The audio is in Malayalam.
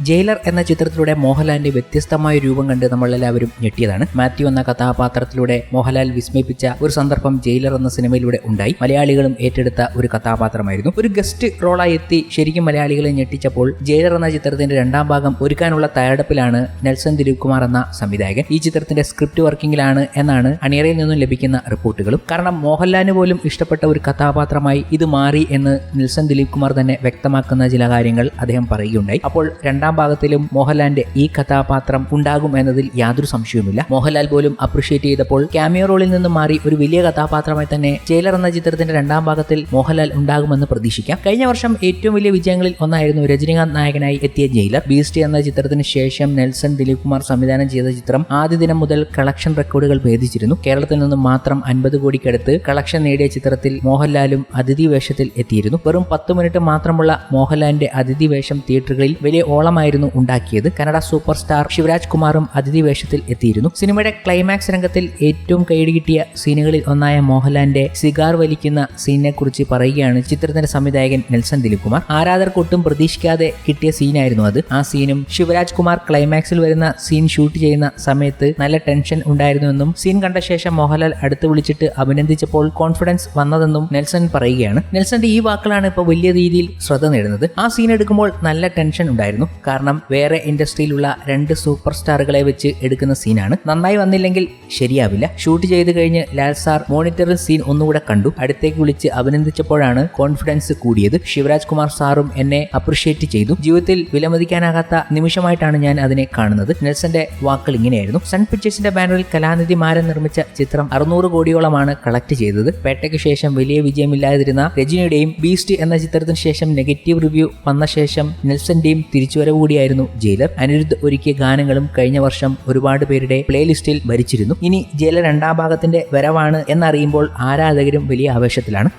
ജയിലർ എന്ന ചിത്രത്തിലൂടെ മോഹൻലാലിന്റെ വ്യത്യസ്തമായ രൂപം കണ്ട് നമ്മളെല്ലാവരും ഞെട്ടിയതാണ്. മാത്യു എന്ന കഥാപാത്രത്തിലൂടെ മോഹൻലാൽ വിസ്മയിപ്പിച്ച ഒരു സന്ദർഭം ജയിലർ എന്ന സിനിമയിലൂടെ ഉണ്ടായി. മലയാളികളും ഏറ്റെടുത്ത ഒരു കഥാപാത്രമായിരുന്നു. ഒരു ഗസ്റ്റ് റോളായി എത്തി ശരിക്കും മലയാളികളെ ഞെട്ടിച്ചപ്പോൾ ജയിലർ എന്ന ചിത്രത്തിന്റെ രണ്ടാം ഭാഗം ഒരുക്കാനുള്ള തയ്യാറെടുപ്പിലാണ് നെൽസൺ ദിലീപ് കുമാർ എന്ന സംവിധായകൻ. ഈ ചിത്രത്തിന്റെ സ്ക്രിപ്റ്റ് വർക്കിംഗിലാണ് എന്നാണ് അണിയറയിൽ നിന്നും ലഭിക്കുന്ന റിപ്പോർട്ടുകളും. കാരണം മോഹൻലാലിന് പോലും ഇഷ്ടപ്പെട്ട ഒരു കഥാപാത്രമായി ഇത് മാറി എന്ന് നെൽസൺ ദിലീപ് കുമാർ തന്നെ വ്യക്തമാക്കുന്ന ചില കാര്യങ്ങൾ അദ്ദേഹം പറയുകയുണ്ടായി. അപ്പോൾ ഭാഗത്തിലും മോഹൻലാലിന്റെ ഈ കഥാപാത്രം ഉണ്ടാകും എന്നതിൽ യാതൊരു സംശയവുമില്ല. മോഹൻലാൽ പോലും അപ്രിഷിയേറ്റ് ചെയ്തപ്പോൾ ക്യാമിയോ റോളിൽ നിന്നും മാറി ഒരു വലിയ കഥാപാത്രമായി തന്നെ ജയിലർ എന്ന ചിത്രത്തിന്റെ രണ്ടാം ഭാഗത്തിൽ മോഹൻലാൽ ഉണ്ടാകുമെന്ന് പ്രതീക്ഷിക്കാം. കഴിഞ്ഞ വർഷം ഏറ്റവും വലിയ വിജയങ്ങളിൽ ഒന്നായിരുന്നു രജനീകാന്ത് നായകനായി എത്തിയ ജയിലർ ബീസ്റ്റ് എന്ന ചിത്രത്തിന് ശേഷം നെൽസൺ ദിലീപ് കുമാർ സംവിധാനം ചെയ്ത ചിത്രം ആദ്യ ദിനം മുതൽ കളക്ഷൻ റെക്കോർഡുകൾ ഭേദിച്ചിരുന്നു. കേരളത്തിൽ നിന്നും മാത്രം അൻപത് കോടിക്കടുത്ത് കളക്ഷൻ നേടിയ ചിത്രത്തിൽ മോഹൻലാലും അതിഥി വേഷത്തിൽ എത്തിയിരുന്നു. വെറും പത്ത് മിനിറ്റ് മാത്രമുള്ള മോഹൻലാലിന്റെ അതിഥി വേഷം തിയേറ്ററുകളിൽ വലിയ ഓളമായിരുന്നു ഉണ്ടാക്കിയത്. കന്നഡ സൂപ്പർ സ്റ്റാർ ശിവരാജ് കുമാറും അതിഥി വേഷത്തിൽ എത്തിയിരുന്നു. സിനിമയുടെ ക്ലൈമാക്സ് രംഗത്തിൽ ഏറ്റവും കൈയടികിട്ടിയ സീനുകളിൽ ഒന്നായ മോഹൻലാലിന്റെ സിഗാർ വലിക്കുന്ന സീനിനെ കുറിച്ച് പറയുകയാണ് ചിത്രത്തിന്റെ സംവിധായകൻ നെൽസൺ ദിലീപ് കുമാർ ആരാധകർക്ക് ഒട്ടും പ്രതീക്ഷിക്കാതെ കിട്ടിയ സീനായിരുന്നു അത്. ആ സീനും ശിവരാജ് കുമാർ ക്ലൈമാക്സിൽ വരുന്ന സീൻ ഷൂട്ട് ചെയ്യുന്ന സമയത്ത് നല്ല ടെൻഷൻ ഉണ്ടായിരുന്നുവെന്നും സീൻ കണ്ട ശേഷം മോഹൻലാൽ അടുത്ത് വിളിച്ചിട്ട് അഭിനന്ദിച്ചപ്പോൾ കോൺഫിഡൻസ് വന്നതെന്നും നെൽസൺ പറയുകയാണ്. നെൽസന്റെ ഈ വാക്കുകളാണ് ഇപ്പോൾ വലിയ രീതിയിൽ ശ്രദ്ധ നേടുന്നത്. ആ സീൻ എടുക്കുമ്പോൾ നല്ല ടെൻഷൻ ഉണ്ടായിരുന്നു. കാരണം വേറെ ഇൻഡസ്ട്രിയിലുള്ള രണ്ട് സൂപ്പർ സ്റ്റാറുകളെ വെച്ച് എടുക്കുന്ന സീനാണ്. നന്നായി വന്നില്ലെങ്കിൽ ശരിയാവില്ല. ഷൂട്ട് ചെയ്ത് കഴിഞ്ഞ് ലാൽ സാർ മോണിറ്ററിൽ സീൻ ഒന്നുകൂടെ കണ്ടു. അടുത്തേക്ക് വിളിച്ച് അഭിനന്ദിച്ചപ്പോഴാണ് കോൺഫിഡൻസ് കൂടിയത്. ശിവരാജ് കുമാർ സാറും എന്നെ അപ്രിഷിയേറ്റ് ചെയ്തു. ജീവിതത്തിൽ വിലമതിക്കാനാകാത്ത നിമിഷമായിട്ടാണ് ഞാൻ അതിനെ കാണുന്നത്. നെൽസന്റെ വാക്കുകൾ ഇങ്ങനെയായിരുന്നു. സൺ പിക്ചേഴ്സിന്റെ ബാനറിൽ കലാനിധി മാരൻ നിർമ്മിച്ച ചിത്രം അറുന്നൂറ് കോടിയോളമാണ് കളക്ട് ചെയ്തത്. പേട്ടയ്ക്ക് ശേഷം വലിയ വിജയമില്ലാതിരുന്ന രജനിയുടെയും ബീസ്റ്റ് എന്ന ചിത്രത്തിന് ശേഷം നെഗറ്റീവ് റിവ്യൂ വന്ന ശേഷം നെൽസന്റെയും തിരിച്ചുവരവ് കൂടിയായിരുന്നു ജയിലർ. അനിരുദ്ധ് ഒരുക്കിയ ഗാനങ്ങളും കഴിഞ്ഞ വർഷം ഒരുപാട് പേരുടെ പ്ലേലിസ്റ്റിൽ ഭരിച്ചിരുന്നു. ഇനി ജയിലർ രണ്ടാം ഭാഗത്തിന്റെ വരവാണ് എന്നറിയുമ്പോൾ ആരാധകരും വലിയ ആവേശത്തിലാണ്.